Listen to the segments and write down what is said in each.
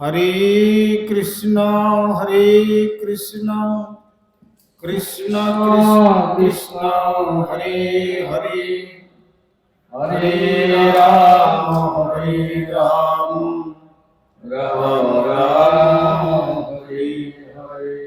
হরে কৃষ্ণ হরে কৃষ্ণ কৃষ্ণ কৃষ্ণ হরে হরে হরে রাম হরে রাম রাম রাম হরে হরে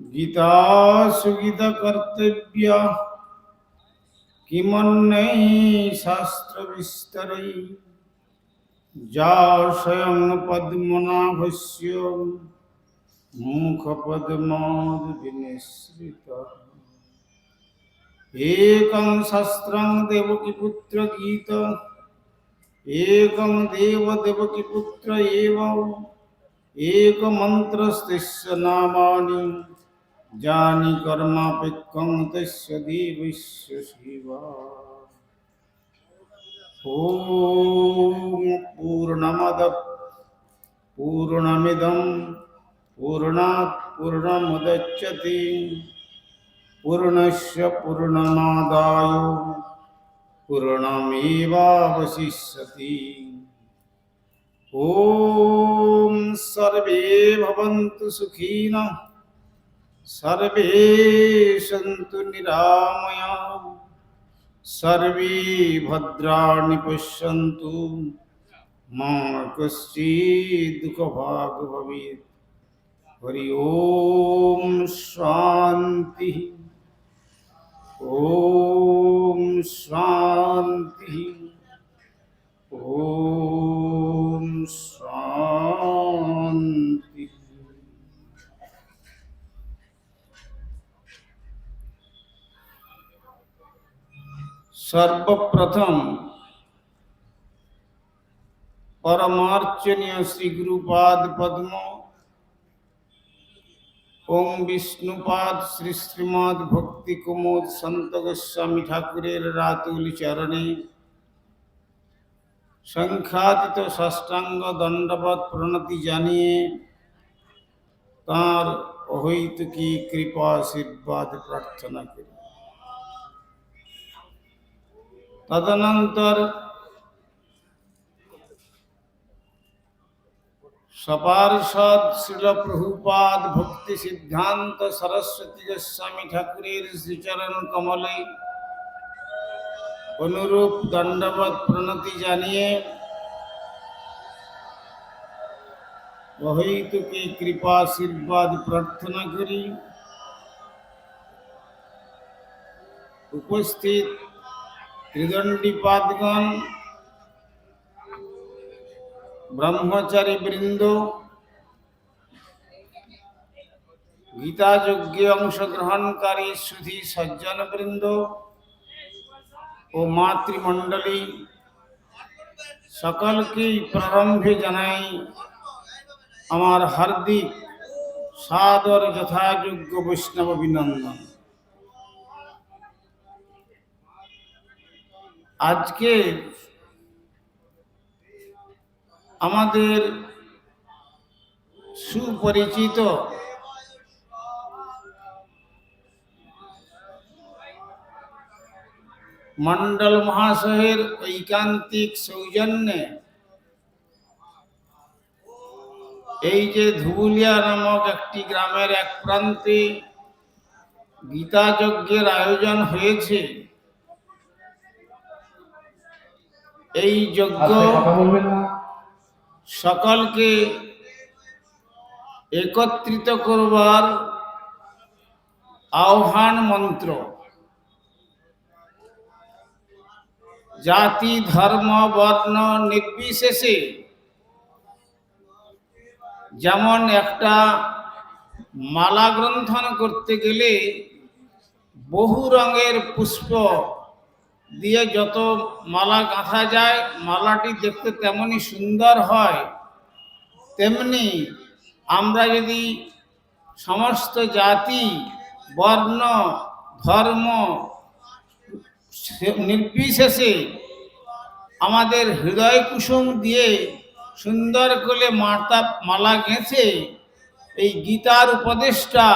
গীতা সুগীত কর্তব্য কিমন্যৈ শাস্ত্র বিস্তরৈ যা স্বয়ং পদ্মনাভস্য মুখপদ্মাদ বিনিসৃত একং শাস্ত্রং দেবকী পুত্র গীত একং দেব দেবকী পুত্র এব এক মন্ত্রস্তিস্য নামানি যানি কর্মাপেক্ষং তস্য দেবস্য শিবা ॐ पूर्णमदः पूर्णमिदं पूर्णात् पूर्णमुदच्यते पूर्णस्य पूर्णमादाय पूर्णमेवावशिष्यति ॐ सर्वे भवन्तु सुखिनः सर्वे सन्तु निरामया सर्वे भद्राणि पश्यन्तु। मा कश्चित् दुःखभाग् भवेत् हरि ॐ शान्तिः। ॐ शान्तिः। ॐ शान्तिः। सर्वप्रथम परमार्चनीय श्री गुरुपाद पद्म, ओम विष्णुपाद श्री श्रीमद भक्ति कुमोद संत गोस्वामी ठाकुर रातुल चरणे। संख्यात षष्टांग दंडवत प्रणति जानिए। तार अहैतुकी कृपा आशीर्वाद प्रार्थना करें তদনন্তর সপার্ষদ শিল প্রভুপাদ ভক্তি সিদ্ধান্ত সরস্বতী গোস্বামী ঠাকুরের শ্রীচরণ কমলে অনুরূপ দণ্ডবত প্রণতি জানিয়ে অহৈতুকী কৃপা আশীর্বাদ প্রার্থনা করি উপস্থিত ত্রিদণ্ডীপাদগণ ব্রহ্মচারী বৃন্দ গীতা যজ্ঞে অংশগ্রহণকারী সুধি সজ্জন বৃন্দ ও মাতৃমণ্ডলী সকলকেই প্রারম্ভে জানাই আমার হার্দিক সাদর যথাযোগ্য বৈষ্ণব অভিনন্দন। আজকে আমাদের সুপরিচিত মন্ডল মহাশয়ের ঐকান্তিক সৌজন্যে এই যে ধুবুলিয়া নামক একটি গ্রামের এক প্রান্তে গীতাযজ্ঞের আয়োজন হয়েছে। এই যজ্ঞ সকলকে একত্রিত করবার আহ্বান মন্ত্র। জাতি ধর্ম বর্ণ নির্বিশেষে যেমন একটা মালা গ্রন্থন করতে গেলে বহু রঙের পুষ্প দিয়ে যত মালা গাঁথা যায়, মালাটি দেখতে তেমনই সুন্দর হয়। তেমনি আমরা যদি সমস্ত জাতি, বর্ণ, ধর্ম নির্বিশেষে আমাদের হৃদয় কুসুম দিয়ে সুন্দর করে মাতা মালা গেঁথে এই গীতার উপদেষ্টা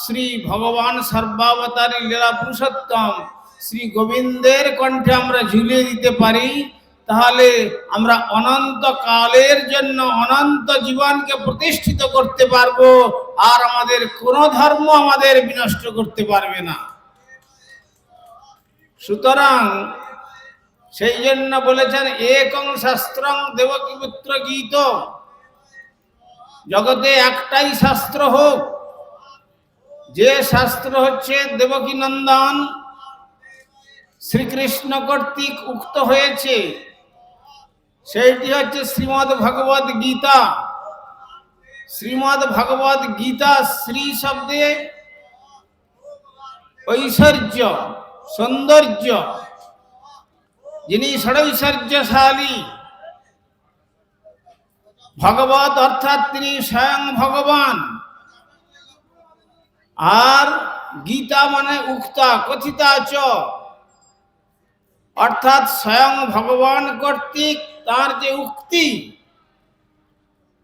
শ্রী ভগবান সর্বাবতারী লীলা পুরুষোত্তম শ্রী গোবিন্দের কণ্ঠে আমরা ঝুলিয়ে দিতে পারি, তাহলে আমরা অনন্ত কালের জন্য অনন্ত জীবনকে প্রতিষ্ঠিত করতে পারব, আর আমাদের কোন ধর্ম আমাদের বিনষ্ট করতে পারবে না। সুতরাং সেই জন্য বলেছেন, একং শাস্ত্রং দেবকী পুত্র গীত। জগতে একটাই শাস্ত্র হোক, যে শাস্ত্র হচ্ছে দেবকী নন্দন শ্রীকৃষ্ণ কর্তৃক উক্ত হয়েছে। সেইটি হচ্ছে শ্রীমদ্ ভগবদ গীতা। শ্রীমদ্ ভগবদ গীতা শ্রী শব্দে ঐশ্বর্য, সৌন্দর্য, যিনি ষড়ৈশ্বর্যশালী। ভগবত অর্থাৎ তিনি স্বয়ং ভগবান। আর গীতা মানে উক্তা, কথিতা চ। অর্থাৎ স্বয়ং ভগবান কর্তৃক তার যে উক্তি,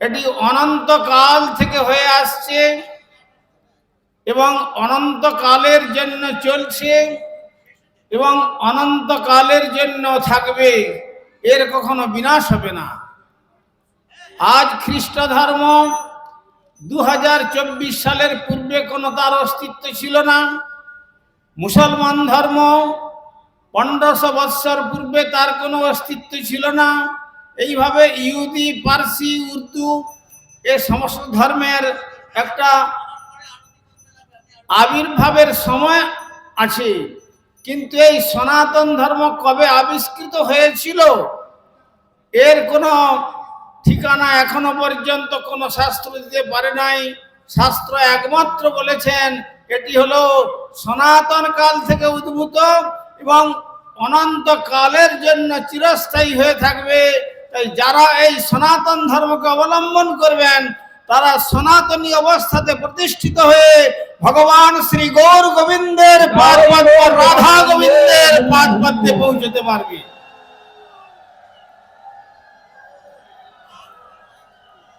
এটি অনন্তকাল থেকে হয়ে আসছে এবং অনন্তকালের জন্য চলছে এবং অনন্তকালের জন্য থাকবে, এর কখনো বিনাশ হবে না। আজ খ্রিস্ট ধর্ম দু হাজার চব্বিশ সালের পূর্বে কোনো তার অস্তিত্ব ছিল না। মুসলমান ধর্ম পনেরোশো বৎসর পূর্বে তার কোনো অস্তিত্ব ছিল না। এইভাবে ইহুদি, পার্সি, উর্দু এ সমস্ত ধর্মের একটা আবির্ভাবের সময় আছে। কিন্তু এই সনাতন ধর্ম কবে আবিষ্কৃত হয়েছিল? এর কোনো ঠিকানা এখনও পর্যন্ত কোনো শাস্ত্র দিতে পারে নাই। শাস্ত্র একমাত্র বলেছেন, এটি হলো সনাতন কাল থেকে উদ্ভূত এবং অনন্ত কালের জন্য চিরস্থায়ী হয়ে থাকবে। তাই যারা এই সনাতন ধর্মকে অবলম্বন করবেন, তারা সনাতনী অবস্থাতে প্রতিষ্ঠিত হয়ে ভগবান শ্রী গৌর গোবিন্দের রাধা গোবিন্দের পদ্মে পৌঁছতে পারবে।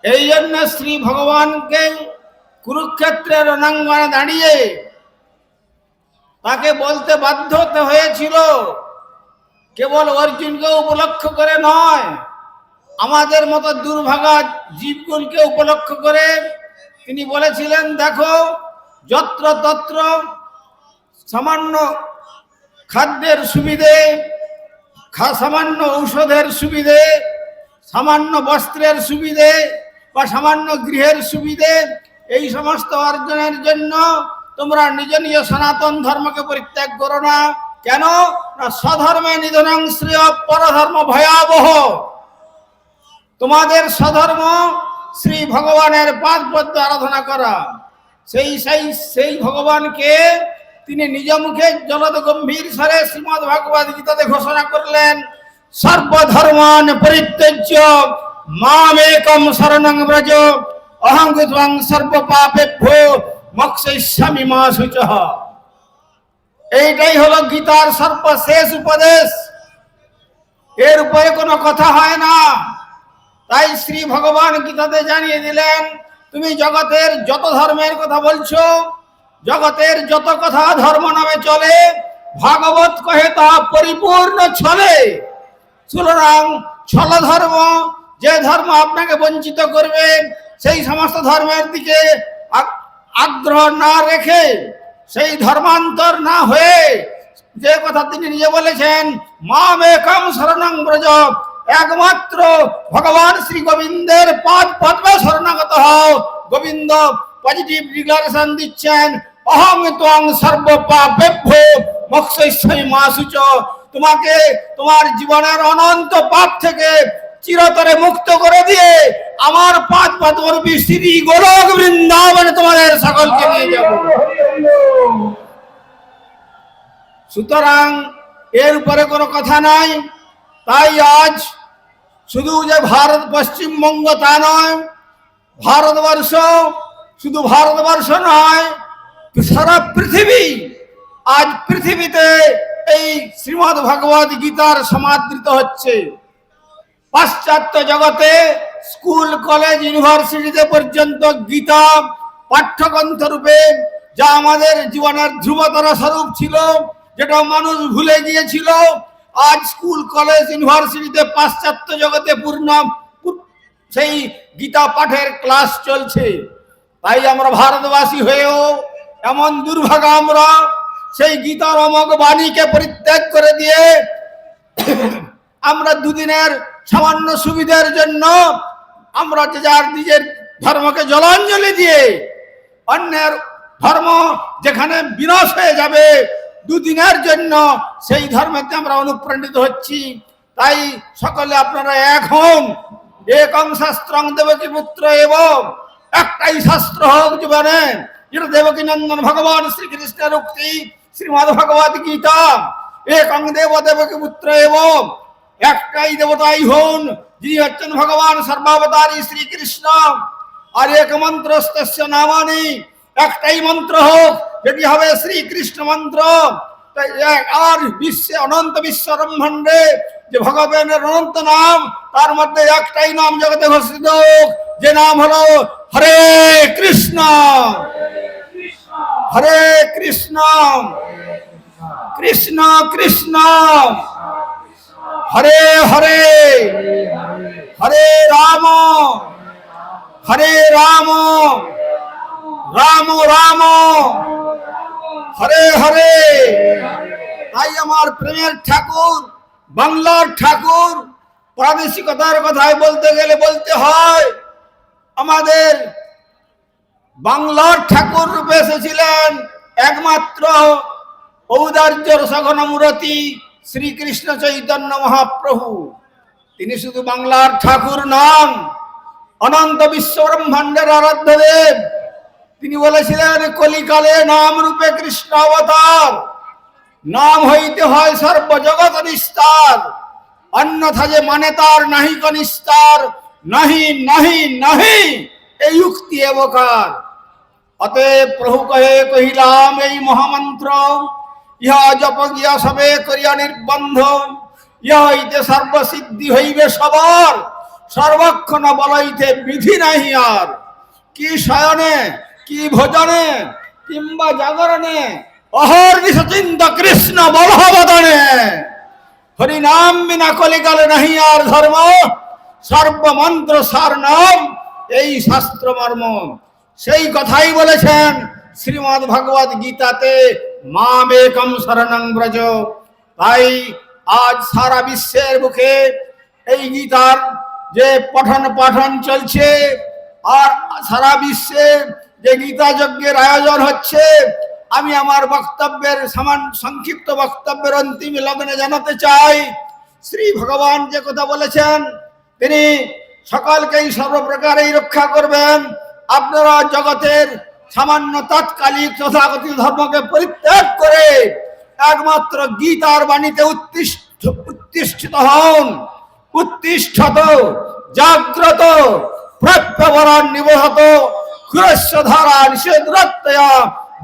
এই জন্য শ্রী ভগবানকে কুরুক্ষেত্রের রণাঙ্গনে দাঁড়িয়ে তাকে বলতে বাধ্য হয়েছিল, কেবল অর্জুনকে উপলক্ষ করে নয়, আমাদের মতো দুর্ভাগা জীবগুলকে উপলক্ষ করে। তিনি বলেছিলেন, দেখো যত্র তত্র সামান্য খাদ্যের সুবিধে সামান্য ঔষধের সুবিধে, সামান্য বস্ত্রের সুবিধে বা সামান্য গৃহের সুবিধে, এই সমস্ত অর্জনের জন্য তোমরা নিজ নিজ সনাতন ধর্মকে পরিত্যাগ করো না। কেন? না স্বধর্মে নিধনাং শ্রেয় পরধর্ম ভয়াবহ। তোমাদের স্বধর্ম শ্রী ভগবানের পাদ পদ্ম আরাধনা করা। সেই সেই সেই ভগবানকে তিনি নিজ মুখে জলদ গম্ভীর স্বরে শ্রীমদ ভাগবত গীতাতে ঘোষণা করলেন, সর্বধর্মান পরিত্যজ্য, মামেকম শরণং ব্রজ, অহং সর্ব পাপেভ্যো মক্ষয়িষ্যামি মা এইটাই হলো গীতার সর্বশেষ উপদেশ। এর উপরে কোনো কথা হয় না। তাই শ্রী ভগবান গীতাতে জানিয়ে দিলেন, তুমি জগতের যত ধর্মের কথা বলছো, জগতের যত কথা ধর্ম নামে চলে, ভাগবত কহে তা পরিপূর্ণ ছলে। সুতরাং ছল ধর্ম, যে ধর্ম আপনাকে বঞ্চিত করবে, সেই সমস্ত ধর্মের দিকে আগ্রহ না রেখে সেই ধর্মান্তর না হয়ে যে কথা তিনি নিজে বলেছেন, মাম একম শরণং ব্রজ একমাত্র ভগবান শ্রী গোবিন্দের পাদ পদ্মে শরণাগত হও। গোবিন্দ পজিটিভ ডিক্লারেশন দিচ্ছেন, অহং ত্বং সর্ব পাপেভ্য মক্ষয়িষ্যামি মা সুচ তোমাকে তোমার জীবনের অনন্ত পাপ থেকে চিরতরে মুক্ত করে দিয়ে আমার পাঁচ পাতর বিস্তৃতি গোলক বৃন্দাবনে তোমাদের সকলকে নিয়ে যাব। সুতরাং এর উপরে কোনো কথা নাই। তাই আজ শুধু যে ভারত পশ্চিমবঙ্গ তা নয়, ভারতবর্ষ শুধু ভারতবর্ষ নয়, সারা পৃথিবী আজ পৃথিবীতে এই শ্রীমদ্ ভগবত গীতার সমাদৃত হচ্ছে। পাশ্চাত্য জগতে স্কুল, কলেজ, ইউনিভার্সিটিতে পর্যন্ত গীতা, পাঠ্যগ্রন্থ রূপে যা আমাদের জীবনের ধ্রুবতর স্বরূপ ছিল, যেটা মানুষ ভুলে গিয়েছিল, আজ স্কুল, কলেজ, ইউনিভার্সিটিতে পাশ্চাত্য জগতে পূর্ণ সেই গীতা পাঠের ক্লাস চলছে। তাই আমরা ভারতবাসী হয়েও এমন দুর্ভাগা আমরা, সেই গীতার অমক বাণীকে পরিত্যাগ করে দিয়ে আমরা দুদিনের সামান্য সুবিধার জন্য আমরা যে যার নিজের ধর্মকে জলাঞ্জলি দিয়ে অন্যের ধর্ম যেখানে বিনাশ হয়ে যাবে দুদিনের জন্য সেই ধর্মেতে আমরা অনুপ্রাণিত হচ্ছি। তাই সকলে আপনারা এক হন। একং শাস্ত্রং দেবকী পুত্র এবং। একটাই শাস্ত্র হোক জীবনে। যেটা দেবকী নন্দন ভগবান শ্রীকৃষ্ণের উক্তি শ্রীমদ ভগবত গীতা। একং দেব দেবকী পুত্র এবং। একটাই দেবতাই হন, যিনি হচ্ছেন ভগবান সর্বাবতারী শ্রীকৃষ্ণ। আর এক মন্ত্র নামানি, একটাই মন্ত্র হোক যেটি হবে শ্রীকৃষ্ণ মন্ত্র। আর বিশ্বে অনন্ত বিশ্ব ব্রহ্মাণ্ডে যে ভগবানের অনন্ত নাম, তার মধ্যে একটাই নাম জগতে ঘোষিত যে নাম হলো হরে কৃষ্ণ। হরে কৃষ্ণ। কৃষ্ণ কৃষ্ণ। হরে হরে হরে রাম হরে রাম রাম রাম, হরে হরে। তাই আমার প্রেমের ঠাকুর, বাংলার ঠাকুর প্রাদেশিকতার কথায় বলতে গেলে বলতে হয়, আমাদের বাংলার ঠাকুর রূপে এসেছিলেন একমাত্র ঔদার্য সঘন মূরতি শ্রীকৃষ্ণ চৈতন্য মহাপ্রভু। তিনি শুধু বাংলার ঠাকুর নন, অনন্ত বিশ্ব ব্রহ্মাণ্ডের আরাধ্য দেব। তিনি বলেছিলেন, কলিকালে নাম রূপে কৃষ্ণ অবতার। নাম হইতে হয় সর্বজগৎ নিস্তার। অন্যথা যে মানে তার নাহি কনিস্তার, নাহি নাহি নাহি, এই উক্তি এবকার অতএব প্রভু কহে, কহিলাম, এই মহামন্ত্র ইহা জপ গিয়া সবে করিয়া নির্বন্ধ। ইহা হইতে সর্বসিদ্ধি হইবে সবার, সর্বক্ষণ বলাইতে বিধি নাহি আর। কি শয়নে, কি ভোজনে কিংবা জাগরণে অহর্নিশ চিন্তা কৃষ্ণ বলহবদনে। হরিনাম বিনা কলিকালে নাহি আর ধর্ম, সর্বমন্ত্র সার নাম, এই শাস্ত্র মর্ম সেই কথাই বলেছেন শ্রীমদ ভগবত গীতাতে মাম একম শরণং ব্রজ তাই আজ সারা বিশ্বের মুখে এই গীতার যে পঠন পাঠন চলছে, আর সারা বিশ্বে যে গীতা যজ্ঞের আয়োজন হচ্ছে, আমি আমার বক্তব্যের সমান সংক্ষিপ্ত বক্তব্যের অন্তিম লগ্নে জানাতে চাই। শ্রী ভগবান যে কথা বলেছেন, তিনি সকলকেই সর্বপ্রকারেই রক্ষা করবেন। আপনারা জগতের সামান্য তাৎকালিক তথাকথিত ধর্মকে পরিত্যাগ করে একমাত্র গীতার বাণীতে উত্তিষ্ঠ, উত্তিষ্ঠিত হন। উত্তিষ্ঠত, জাগ্রত, প্রত্যবরণ নিবহত খুরস্য ধারা নিষেধরত্তয়া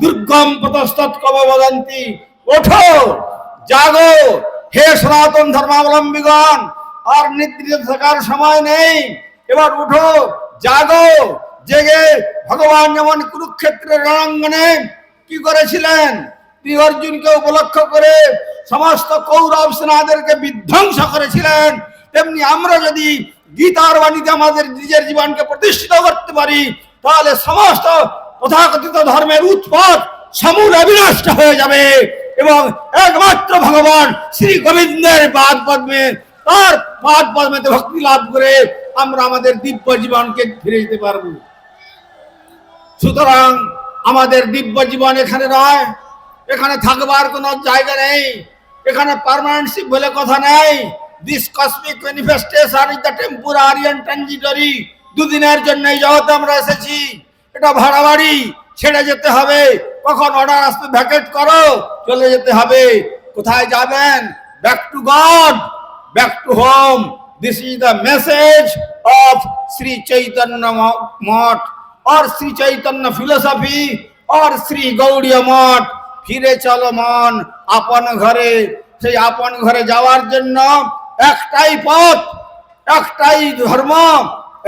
দুর্গম পতস্তৎকব বদন্তি। ওঠো, জাগো, হে সনাতন ধর্মাবলম্বীগণ, আর নিদ্রিত থাকার সময় নেই। এবার উঠো, জাগো জেগে ভগবান যেমন কুরুক্ষেত্রের রণাঙ্গনে কি করেছিলেন তিনি অর্জুনকে উপলক্ষ করে সমস্ত কৌরব সেনাদেরকে বিধ্বংস করেছিলেন, তেমনি আমরা যদি গীতার বাণীতে আমাদের নিজের জীবনকে প্রতিষ্ঠিত করতে পারি, তাহলে সমস্ত তথাকথিত ধর্মের উৎপাদ সমূল বিনষ্ট হয়ে যাবে এবং একমাত্র ভগবান শ্রী গোবিন্দের পাদ পদ্মে, তার পাদ পদ্মেতে ভক্তি লাভ করে আমরা আমাদের দিব্য জীবনকে ফিরে যেতে পারব। সুতরাং আমাদের দিব্য জীবন এখানে নয় এখানে থাকবার কোনো জায়গা নেই। এখানে পার্মানেন্টশিপ বলে কথা নেই। This cosmic manifestation is the temporary and transitory দুদিনের জন্য এই জগতে আমরা এসেছি। এটা ভাড়া বাড়ি ছেড়ে যেতে হবে। কখন অর্ডার আসবে ভ্যাকেট করো। চলে যেতে হবে। কোথায় যাবেন? Back to God back to home this is the message of Shri Chaitanya Math और শ্রী চৈতন্য ফিলোসফি और শ্রী গৌড়ীয় মঠ ফিরে চলো মন আপন ঘরে সেই আপন ঘরে যাওয়ার জন্য একটাই পথ একটাই ধর্ম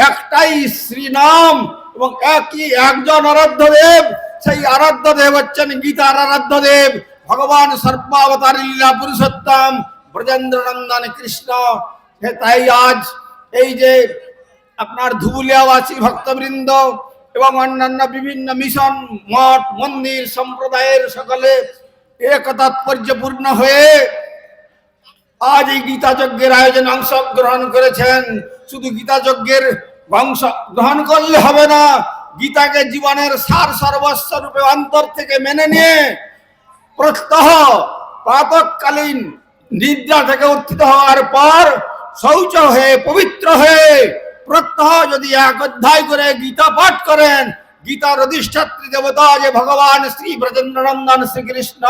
একটাই শ্রীনাম এবং একই একজন আরাধ্য দেব সেই আরাধ্য দেব হচ্ছেন গীতার আরাধ্য দেব ভগবান সর্বাবতার লীলা পুরুষোত্তম ব্রজেন্দ্র নন্দন কৃষ্ণ হে তাই আজ এই যে আপনার ধুবুলিয়াবাসী ভক্তবৃন্দ এবং অন্যান্য বিভিন্ন মিশন, মঠ, মন্দির সম্প্রদায়ের সকলে এক তাৎপর্যপূর্ণ হয়ে আজ এই গীতা যজ্ঞের আয়োজনে অংশগ্রহণ করেছেন। শুধু গীতা যজ্ঞের অংশ গ্রহণ করলে হবে না, গীতাকে জীবনের সার সর্বস্ব রূপে অন্তর থেকে মেনে নিয়ে প্রত্যহ প্রাতকালীন নিদ্রা থেকে উত্থিত হওয়ার পর শৌচ হয়ে, পবিত্র হয়ে প্রত্যহ যদি এক অধ্যায় করে গীতা পাঠ করেন, গীতার অধিষ্ঠাত্রী দেবতা যে ভগবান শ্রী ব্রজেন্দ্রনন্দন শ্রীকৃষ্ণ,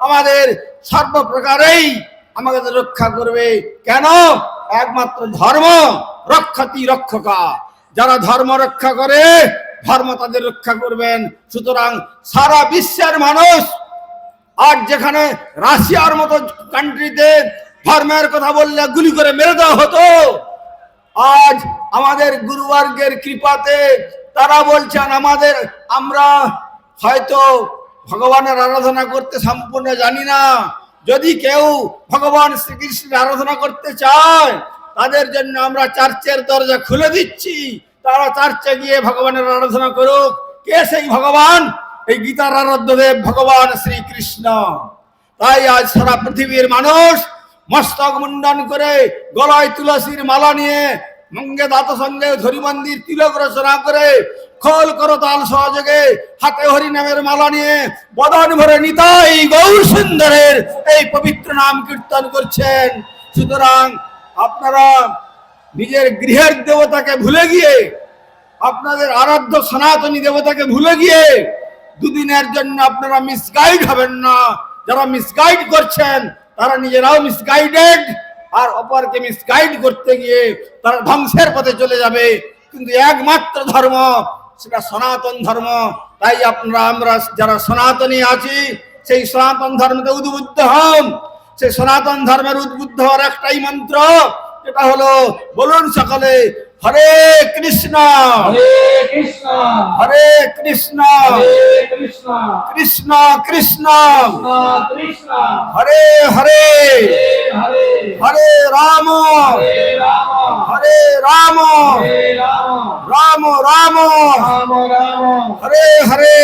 আমাদের সর্বপ্রকারেই আমাদের রক্ষা করবে। কেন? একমাত্র ধর্ম রক্ষাতি রক্ষকা। যারা ধর্ম রক্ষা করে, ধর্ম তাদের রক্ষা করবেন। সুতরাং সারা বিশ্বের মানুষ, আর যেখানে রাশিয়ার মতো কান্ট্রিতে ধর্মের কথা বললে গুলি করে মেরে দেওয়া হতো আজ আমাদের গুরুবর্গের কৃপাতে তারা বলছেন, আমাদের, আমরা হয়তো ভগবানের আরাধনা করতে সম্পূর্ণ জানি না। যদি কেউ ভগবান শ্রীকৃষ্ণের আরাধনা করতে চায়, তাদের জন্য আমরা চার্চের দরজা খুলে দিচ্ছি। তারা চার্চে গিয়ে ভগবানের আরাধনা করুক। কে সেই ভগবান? এই গীতার আরাধ্য দেব ভগবান শ্রীকৃষ্ণ। তাই আজ সারা পৃথিবীর মানুষ মস্তক মুন্ডন করে গলায় তুলসীর মালা নিয়ে মঙ্গে দাত সঙ্গে ধরি মন্দির তিলক রচনা করে খোল করতাল সহযোগে হাতে হরি নামের মালা নিয়ে বদন ভরে নিতাই গৌর সুন্দরের এই পবিত্র নাম কীর্তন করছেন। সুতরাং আপনারা নিজের গৃহের দেবতাকে ভুলে গিয়ে, আপনাদের আরাধ্য সনাতনী দেবতাকে ভুলে গিয়ে দুদিনের জন্য আপনারা মিসগাইড হবেন না। যারা মিসগাইড করছেন তারা নিজেরাও মিসগাইডেড আর অপরকে মিসগাইড করতে গিয়ে তারা ধ্বংসের পথে চলে যাবে। কিন্তু একমাত্র ধর্ম, সেটা সনাতন ধর্ম। তাই আপনারা, আমরা যারা সনাতনী আছি, সেই সনাতন ধর্মতে উদ্বুদ্ধ হন। সেই সনাতন ধর্মের উদ্বুদ্ধ হওয়ার একটাই মন্ত্র এটা হলো, বলুন সকলে হরে কৃষ্ণ। হরে কৃষ্ণ। কৃষ্ণ। কৃষ্ণ। হরে হরে। হরে রাম। হরে রাম। রাম। রাম। হরে হরে।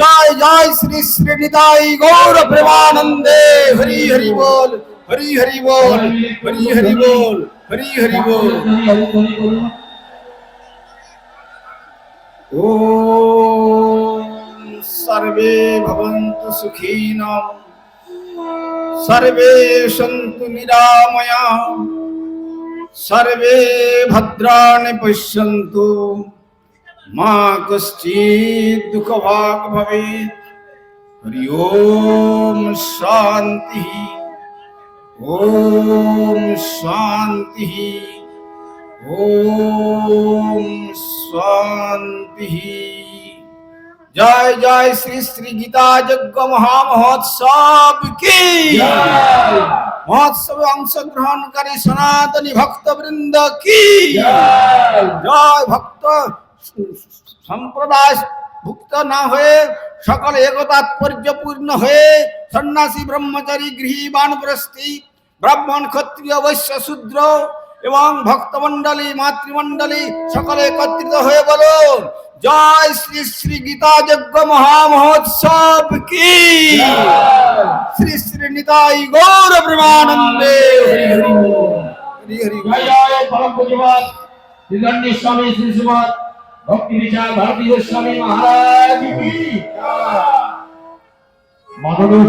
জয় জয় শ্রী শ্রী নিতাই গৌর প্রেমানন্দে। হরি হরি বল। হরি হরি বল। হরি হরি বল। হরি হরি বল ও সর্বে ভবন্তু সুখীন সর্বে সন্তু নিরাময়া, সর্বে ভদ্রাণি পশ্যন্তু। মা কশ্চিৎ দুঃখভাগ ভবেৎ। হরি ওম শান্তি। ओम शांति। ओम शांति। जय जय श्री श्री गीता यज्ञ महामहोत्सव की। महोत्सव अंश ग्रहण करे सनातनी भक्त वृंद की जय भक्त संप्रदाय। ভুক্ত না হয়ে সকলে একতাৎপর্যপূর্ণ হয়ে সন্ন্যাসী ব্রহ্মচারী গৃহী বানপ্রস্থি ব্রাহ্মণ ক্ষত্রিয় বৈশ্য শূদ্র এবং ভক্তমণ্ডলী মাতৃমণ্ডলী সকলে একত্রিত হয়ে বলুন জয় শ্রী শ্রী গীতা যজ্ঞ মহামহোৎসব কি শ্রী শ্রী নিতাই গৌর প্রেমানন্দে হরি হরি। হরি হরি। জয় জয় পরম পূজ্যপাদ শ্রীদণ্ডী স্বামী শ্রী শ্রীমৎ ভক্তি বিচার স্বামী মহারাজ। মাননীয়